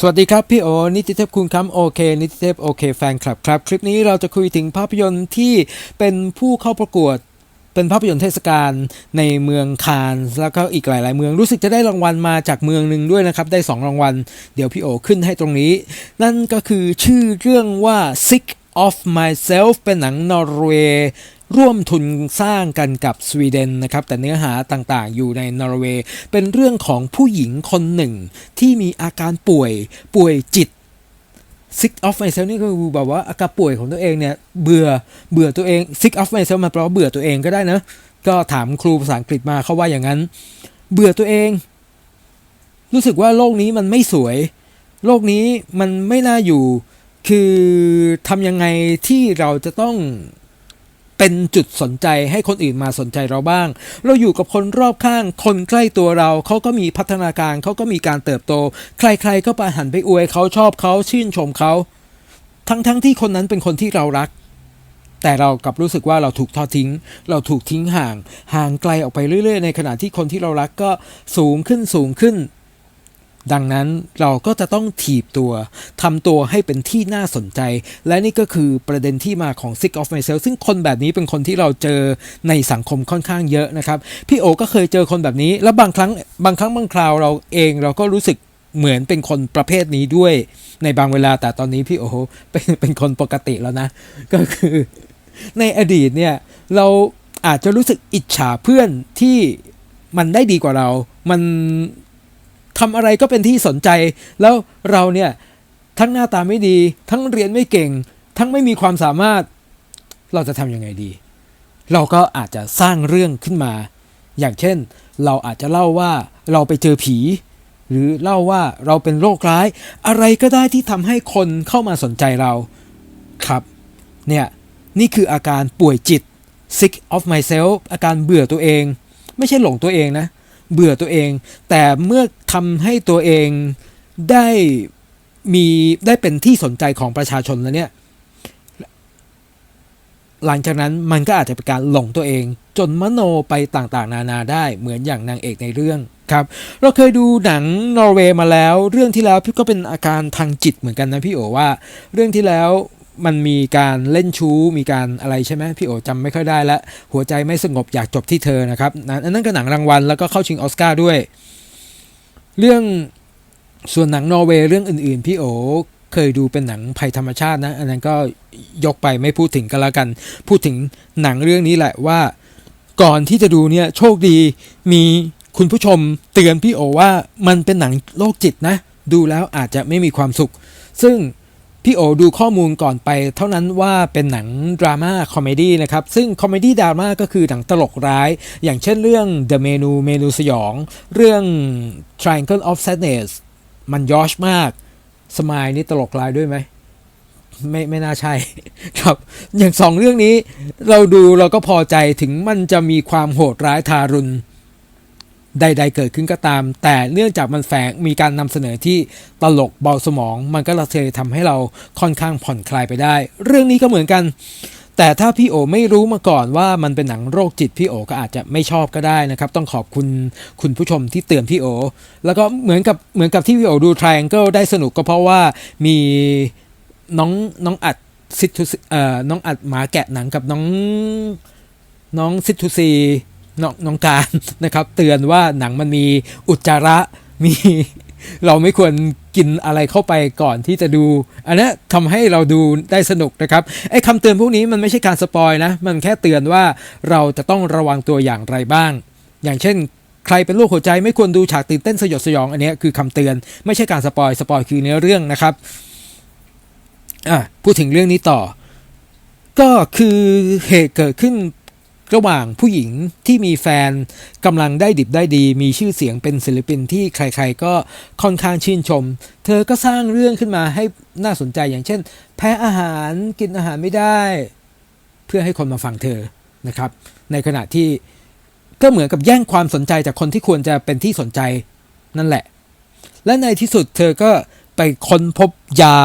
สวัสดีครับ พี่โอ นิติเทพคุณคำโอเค นิติเทพโอเคแฟนคลับครับ คลิปนี้เราจะคุยถึงภาพยนตร์ที่เป็นผู้เข้าประกวดเป็นภาพยนตร์เทศกาลในเมืองคานแล้วก็อีกหลาย ๆ เมืองรู้สึกจะได้รางวัลมาจากเมืองหนึ่งด้วยนะครับ ได้ 2 รางวัล เดี๋ยวพี่โอขึ้นให้ตรงนี้ นั่นก็คือชื่อเรื่องว่า Sick of Myself เป็นหนังนอร์เวย์ ร่วมทุนสร้างกันกับสวีเดนนะครับ แต่เนื้อหาต่างๆ อยู่ในนอร์เวย์ เป็นเรื่องของผู้หญิงคนหนึ่ง ที่มีอาการป่วยป่วยจิต sick of myself นี่ก็คือแบบว่าอาการป่วยของตัวเองเนี่ยเบื่อเบื่อตัวเอง sick of myself มันแปลว่าเบื่อตัวเองก็ได้นะ ก็ถามครูภาษาอังกฤษมาเขาว่าอย่างนั้น เบื่อตัวเอง รู้สึกว่าโลกนี้มันไม่สวย โลกนี้มันไม่น่าอยู่ คือทำยังไงที่เราจะต้อง เป็นจุดสนใจให้คนอื่นมาสนใจเราบ้าง เราอยู่กับคนรอบข้าง คนใกล้ตัวเราเขาก็มีพัฒนาการเขาก็มีการเติบโต ใครๆก็ไปหันไปอวยเขาชอบเขาชื่นชมเขาทั้งๆที่คนนั้นเป็นคนที่เรารัก แต่เรากลับรู้สึกว่าเราถูกทอดทิ้ง เราถูกทิ้งห่าง ห่างไกลออกไปเรื่อย ๆ ในขณะที่คนที่เรารักก็สูงขึ้นสูงขึ้น ดังนั้นเราก็จะต้องถีบตัวทำตัวให้เป็นที่น่าสนใจ และนี่ก็คือประเด็นที่มาของ Sick of Myself ซึ่งคนแบบนี้เป็นคนที่เราเจอในสังคมค่อนข้างเยอะนะครับ พี่โอก็เคยเจอคนแบบนี้ แล้วบางครั้งบางครั้งบางคราวเราเองเราก็รู้สึกเหมือนเป็นคนประเภทนี้ด้วยในบางเวลาแต่ตอนนี้พี่โอเป็นเป็นคนปกติแล้วนะ ก็คือในอดีตเนี่ยเราอาจจะรู้สึกอิจฉาเพื่อนที่มันได้ดีกว่าเรา มัน ทำอะไรก็เป็นที่สนใจ แล้วเราเนี่ยทั้งหน้าตาไม่ดี ทั้งเรียนไม่เก่ง ทั้งไม่มีความสามารถ เราจะทำยังไงดี เราก็อาจจะสร้างเรื่องขึ้นมา อย่างเช่น เราอาจจะเล่าว่าเราไปเจอผี หรือเล่าว่าเราเป็นโรคร้าย อะไรก็ได้ที่ทำให้คนเข้ามาสนใจเราครับ เนี่ย นี่คืออาการป่วยจิต sick of myself อาการเบื่อตัวเอง ไม่ใช่หลงตัวเองนะ เบื่อตัวเอง แต่เมื่อทำให้ตัวเองได้มีได้เป็นที่สนใจของประชาชนแล้วเนี่ย หลังจากนั้นมันก็อาจจะเป็นการหลงตัวเอง จนมโนไปต่างๆ นานาได้เหมือนอย่างนางเอกในเรื่องครับ เราเคยดูหนังนอร์เวย์มาแล้ว เรื่องที่แล้วพี่ก็เป็นอาการทางจิตเหมือนกันนะพี่โอว่า เรื่องที่แล้ว มันมีการเล่นชู้มีการอะไรใช่ไหมพี่โอจำไม่ค่อยได้ละหัวใจไม่สงบอยากจบที่เธอนะครับอันนั้นก็หนังรางวัลแล้วก็เข้าชิงออสการ์ด้วย เรื่องส่วนหนังนอร์เวย์เรื่องอื่นๆ พี่โอเคยดูเป็นหนังภัยธรรมชาตินะ อันนั้นก็ยกไปไม่พูดถึงกันแล้วกัน พูดถึงหนังเรื่องนี้แหละว่า ก่อนที่จะดูเนี่ยโชคดีมีคุณผู้ชมเตือนพี่โอว่ามันเป็นหนังโรคจิตนะ ดูแล้วอาจจะไม่มีความสุข ซึ่ง พี่โอดูข้อมูลก่อนไปเท่านั้นว่าเป็นหนังดราม่าคอมเมดี้นะครับ ซึ่งคอมเมดี้ดราม่าก็คือหนังตลกร้าย อย่างเช่นเรื่อง The Menu เมนูสยอง เรื่อง Triangle of Sadness มันยอชมากสมายนี่ตลกร้ายด้วยไหมไม่ไม่น่าใช่ครับ อย่างสองเรื่องนี้เราดูเราก็พอใจถึงมันจะมีความโหดร้ายทารุณ ใด ๆ เกิดขึ้นก็ตาม แต่เนื่องจากมันแฝงมีการนำเสนอที่ตลกเบาสมอง มันก็เลยทำให้เราค่อนข้างผ่อนคลายไปได้ เรื่องนี้ก็เหมือนกัน แต่ถ้าพี่โอไม่รู้มาก่อนว่ามันเป็นหนังโรคจิตพี่โอก็อาจจะไม่ชอบก็ได้นะครับ ต้องขอบคุณคุณผู้ชมที่เตือนพี่โอ แล้วก็เหมือนกับเหมือนกับที่พี่โอดู Triangle ได้สนุกก็เพราะว่ามีน้องน้องอัดซิทุเอ่อน้องอัดหมาแกะหนังกับน้องน้องซิทุซี น้องน้องการนะครับ เตือนว่าหนังมันมีอุจจาระมี เราไม่ควรกินอะไรเข้าไปก่อนที่จะดู อันนี้ทำให้เราดูได้สนุกนะครับไอ้คำเตือนพวกนี้มันไม่ใช่การสปอยนะ มันแค่เตือนว่าเราจะต้องระวังตัวอย่างไรบ้าง อย่างเช่นใครเป็นโรคหัวใจไม่ควรดูฉากตื่นเต้นสยดสยอง อันนี้คือคำเตือนไม่ใช่การสปอยสปอยคือเนื้อเรื่องนะครับอะพูดถึงเรื่องนี้ต่อ ก็คือเหตุเกิดขึ้น ระหว่างผู้หญิงที่มีแฟนกำลังได้ดิบได้ดี มีชื่อเสียงเป็นศิลปินที่ใครๆก็ค่อนข้างชื่นชม เธอก็สร้างเรื่องขึ้นมาให้น่าสนใจอย่างเช่น แพ้อาหารกินอาหารไม่ได้ เพื่อให้คนมาฟังเธอนะครับ ในขณะที่ก็เหมือนกับแย่งความสนใจจากคนที่ควรจะเป็นที่สนใจนั่นแหละ และในที่สุดเธอก็ไปค้นพบยา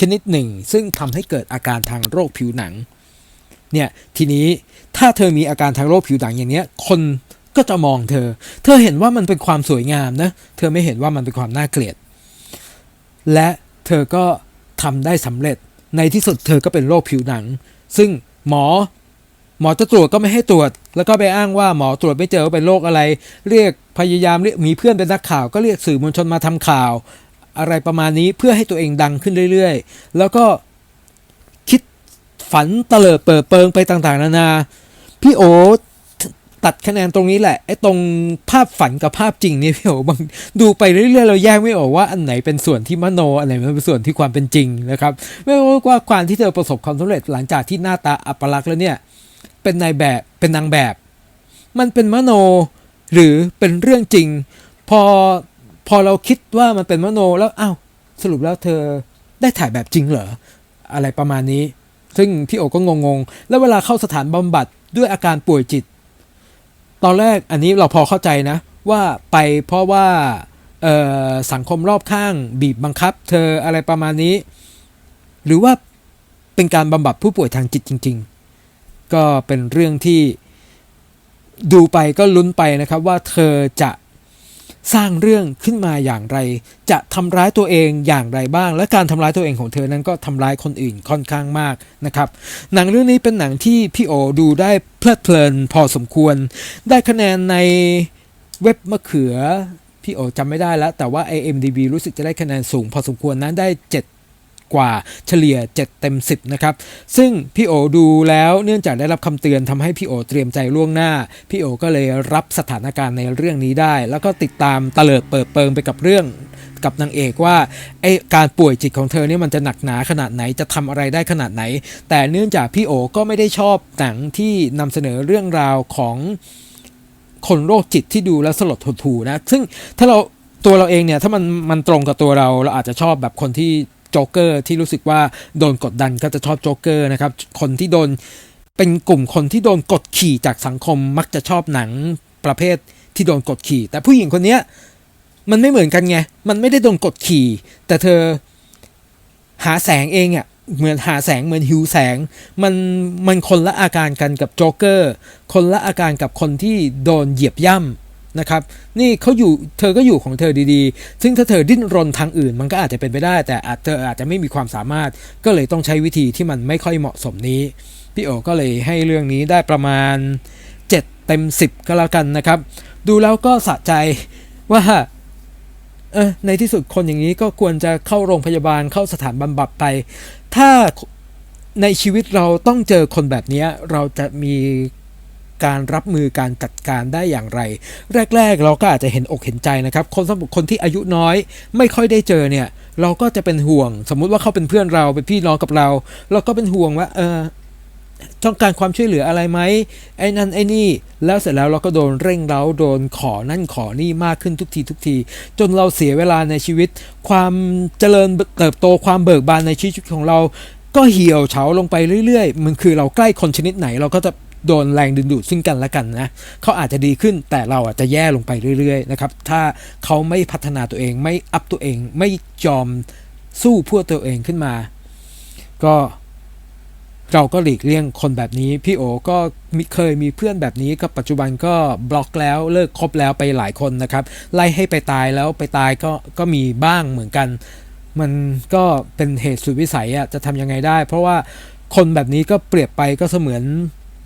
ชนิดหนึ่ง ซึ่งทำให้เกิดอาการทางโรคผิวหนัง เนี่ยทีนี้ถ้าเธอมีอาการทางโรคผิวหนังอย่างเนี้ยคนก็จะมองเธอ เธอเห็นว่ามันเป็นความสวยงามนะ เธอไม่เห็นว่ามันเป็นความน่าเกลียด และเธอก็ทำได้สำเร็จ ในที่สุดเธอก็เป็นโรคผิวหนัง ซึ่งหมอ หมอจะตรวจก็ไม่ให้ตรวจ แล้วก็ไปอ้างว่าหมอตรวจไม่เจอว่าเป็นโรคอะไร เรียกพยายามเรียกมีเพื่อนเป็นนักข่าว ก็เรียกสื่อมวลชนมาทำข่าว อะไรประมาณนี้เพื่อให้ตัวเองดังขึ้นเรื่อย ๆ แล้วก็ ฝันเตลิดเปิดเปิงไปต่างๆ นานา พี่โอตัดคะแนนตรงนี้แหละไอ้ตรงภาพฝันกับภาพจริงเนี่ยพี่โอบางดูไปเรื่อยๆเราแยกไม่ออกว่าอันไหนเป็นส่วนที่มโนอันไหนเป็นส่วนที่ความเป็นจริงนะครับไม่ว่าความที่เธอประสบความสำเร็จหลังจากที่หน้าตาอัปลักษณ์แล้วเนี่ยเป็นนายแบบเป็นนางแบบ มันเป็นมโนหรือเป็นเรื่องจริง พอพอเราคิดว่ามันเป็นมโนแล้วอ้าวสรุปแล้วเธอได้ถ่ายแบบจริงเหรออะไรประมาณนี้ ซึ่งพี่โอก็งงๆ แล้วเวลาเข้าสถานบำบัดด้วยอาการป่วยจิต ตอนแรกอันนี้เราพอเข้าใจนะ ว่าไปเพราะว่าสังคมรอบข้างบีบบังคับ เธออะไรประมาณนี้ หรือว่าเป็นการบำบัดผู้ป่วยทางจิตจริง ๆ ก็เป็นเรื่องที่ดูไปก็ลุ้นไปนะครับว่าเธอจะ สร้างเรื่องขึ้นมาอย่างไร จะทำร้ายตัวเองอย่างไรบ้าง และการทำร้ายตัวเองของเธอนั้นก็ทำร้ายคนอื่นค่อนข้างมากนะครับหนังเรื่องนี้เป็นหนังที่พี่โอดูได้เพลิดเพลินพอสมควร ได้คะแนนในเว็บมะเขือพี่โอจำไม่ได้แล้ว แต่ว่า IMDB รู้สึกจะได้คะแนนสูงพอสมควรนั้นได้7 กว่าเฉลี่ย 7 เต็ม 10 นะครับ ซึ่งพี่โอดูแล้วเนื่องจากได้รับคำเตือนทำให้พี่โอเตรียมใจล่วงหน้า พี่โอก็เลยรับสถานการณ์ในเรื่องนี้ได้ แล้วก็ติดตามตะเลิดเปิดเปิงไปกับเรื่องกับนางเอกว่าไอการป่วยจิตของเธอเนี่ยมันจะหนักหนาขนาดไหนจะทำอะไรได้ขนาดไหน แต่เนื่องจากพี่โอก็ไม่ได้ชอบหนังที่นำเสนอเรื่องราวของคนโรคจิตที่ดูแล้วสลดหดหูนะ ซึ่งถ้าเราตัวเราเองเนี่ยถ้ามันมันตรงกับตัวเราเราอาจจะชอบแบบคนที่ โจ๊กเกอร์ที่รู้สึกว่าโดนกดดันก็จะชอบโจ๊กเกอร์นะครับ คนที่โดนเป็นกลุ่มคนที่โดนกดขี่จากสังคมมักจะชอบหนังประเภทที่โดนกดขี่ แต่ผู้หญิงคนเนี้ยมันไม่เหมือนกันไง มันไม่ได้โดนกดขี่ แต่เธอหาแสงเองอะ่ะเหมือนหาแสงเหมือนหิวแสง มันมันคนละอาการกันกับโจ๊กเกอร์ คนละอาการกับคนที่โดนเหยียบย่ำ นะครับนี่เขาอยู่เธอก็อยู่ของเธอดีๆ ซึ่งถ้าเธอดิ้นรนทางอื่น มันก็อาจจะเป็นไปได้ แต่อาจเธออาจจะไม่มีความสามารถ ก็เลยต้องใช้วิธีที่มันไม่ค่อยเหมาะสมนี้ พี่โอก็เลยให้เรื่องนี้ได้ประมาณ 7 เต็ม 10 ก็แล้วกันนะครับ ดูแล้วก็สะใจว่าเออในที่สุดคนอย่างนี้ก็ควรจะเข้าโรงพยาบาลเข้าสถานบำบัดไป ถ้าในชีวิตเราต้องเจอคนแบบนี้เราจะมี การรับมือการจัดการได้อย่างไร แรก ๆ เราก็อาจจะเห็นอกเห็นใจนะครับ คนสำหรับคนที่อายุน้อยไม่ค่อยได้เจอเนี่ย เราก็จะเป็นห่วง สมมุติว่าเขาเป็นเพื่อนเราเป็นพี่น้องกับเรา เราก็เป็นห่วงว่าเออต้องการความช่วยเหลืออะไรไหมไอ้นั่นไอ้นี่แล้วเสร็จแล้วเราก็โดนเร่งเร้าโดนขอนั่นขอนี่มากขึ้นทุกทีทุกที จนเราเสียเวลาในชีวิต ความเจริญเติบโตความเบิกบานในชีวิตของเรา ก็เหี่ยวเฉาลงไปเรื่อยๆ มันคือเราใกล้คนชนิดไหนเราก็จะ โดนแรงดึงดูดซึ่งกันและกันนะเขาอาจจะดีขึ้นแต่เราอาจจะแย่ลงไปเรื่อยๆนะครับถ้าเขาไม่พัฒนาตัวเองไม่อัพตัวเองไม่ยอมสู้เพื่อตัวเองขึ้นมา ก็เราก็หลีกเลี่ยงคนแบบนี้ พี่โอก็เคยมีเพื่อนแบบนี้ก็ปัจจุบันก็บล็อกแล้วเลิกคบแล้วไปหลายคนนะครับ ไล่ให้ไปตายแล้วไปตายก็ก็มีบ้างเหมือนกัน มันก็เป็นเหตุสุดวิสัยอะจะทำยังไงได้ เพราะว่าคนแบบนี้ก็เปรียบไปก็เสมือน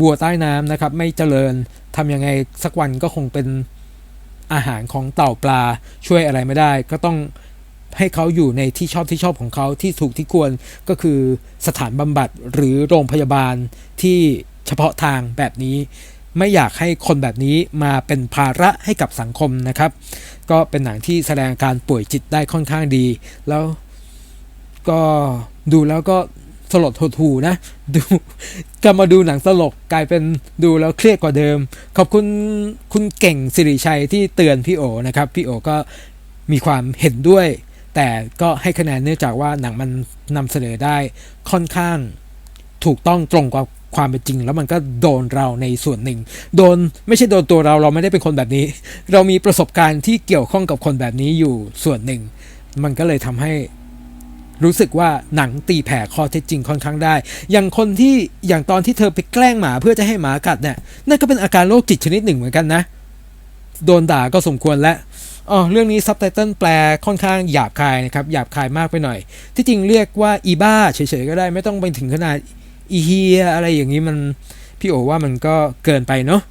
บัวใต้น้ำนะครับ ไม่เจริญทำยังไงสักวันก็คงเป็นอาหารของเต่าปลาช่วยอะไรไม่ได้ ก็ต้องให้เขาอยู่ในที่ชอบที่ชอบของเขาที่ถูกที่ควรก็คือสถานบำบัดหรือโรงพยาบาลที่เฉพาะทางแบบนี้ ไม่อยากให้คนแบบนี้มาเป็นภาระให้กับสังคมนะครับ ก็เป็นหนังที่แสดงการป่วยจิตได้ค่อนข้างดี แล้วก็ดูแล้วก็ สลดหดหูนะ ดูกลับมาดูหนังตลกกลายเป็นดูแล้วเครียดกว่าเดิม ขอบคุณคุณเก่งสิริชัยที่เตือนพี่โอนะครับ พี่โอก็มีความเห็นด้วย แต่ก็ให้คะแนนเนื่องจากว่าหนังมันนำเสนอได้ค่อนข้างถูกต้องตรงกับความเป็นจริง แล้วมันก็โดนเราในส่วนหนึ่ง โดนไม่ใช่โดนตัวเราเราไม่ได้เป็นคนแบบนี้ เรามีประสบการณ์ที่เกี่ยวข้องกับคนแบบนี้อยู่ส่วนหนึ่ง มันก็เลยทำให้ รู้สึกว่าหนังตีแผ่ข้อเท็จจริงค่อนข้างได้ อย่างคนที่อย่างตอนที่เธอไปแกล้งหมาเพื่อจะให้หมากัดเนี่ยนั่นก็เป็นอาการโรคจิตชนิดหนึ่งเหมือนกันนะ โดนด่าก็สมควรแล้วอ๋อเรื่องนี้ซับไตเติลแปลค่อนข้างหยาบคายนะครับหยาบคายมากไปหน่อย ที่จริงเรียกว่าอีบ้าเฉยๆก็ได้ไม่ต้องไปถึงขนาดอีเฮียอะไรอย่างนี้มันพี่โอว่ามันก็เกินไปเนาะ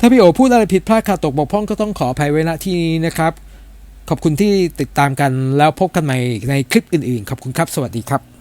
ถ้าพี่โอพูดอะไรผิดพลาดขาดตกบกพร่องก็ต้องขออภัยไว้ณที่นี้นะครับ ขอบคุณที่ติดตามกันแล้วพบกันใหม่ในคลิปอื่นๆ ขอบคุณครับ สวัสดีครับ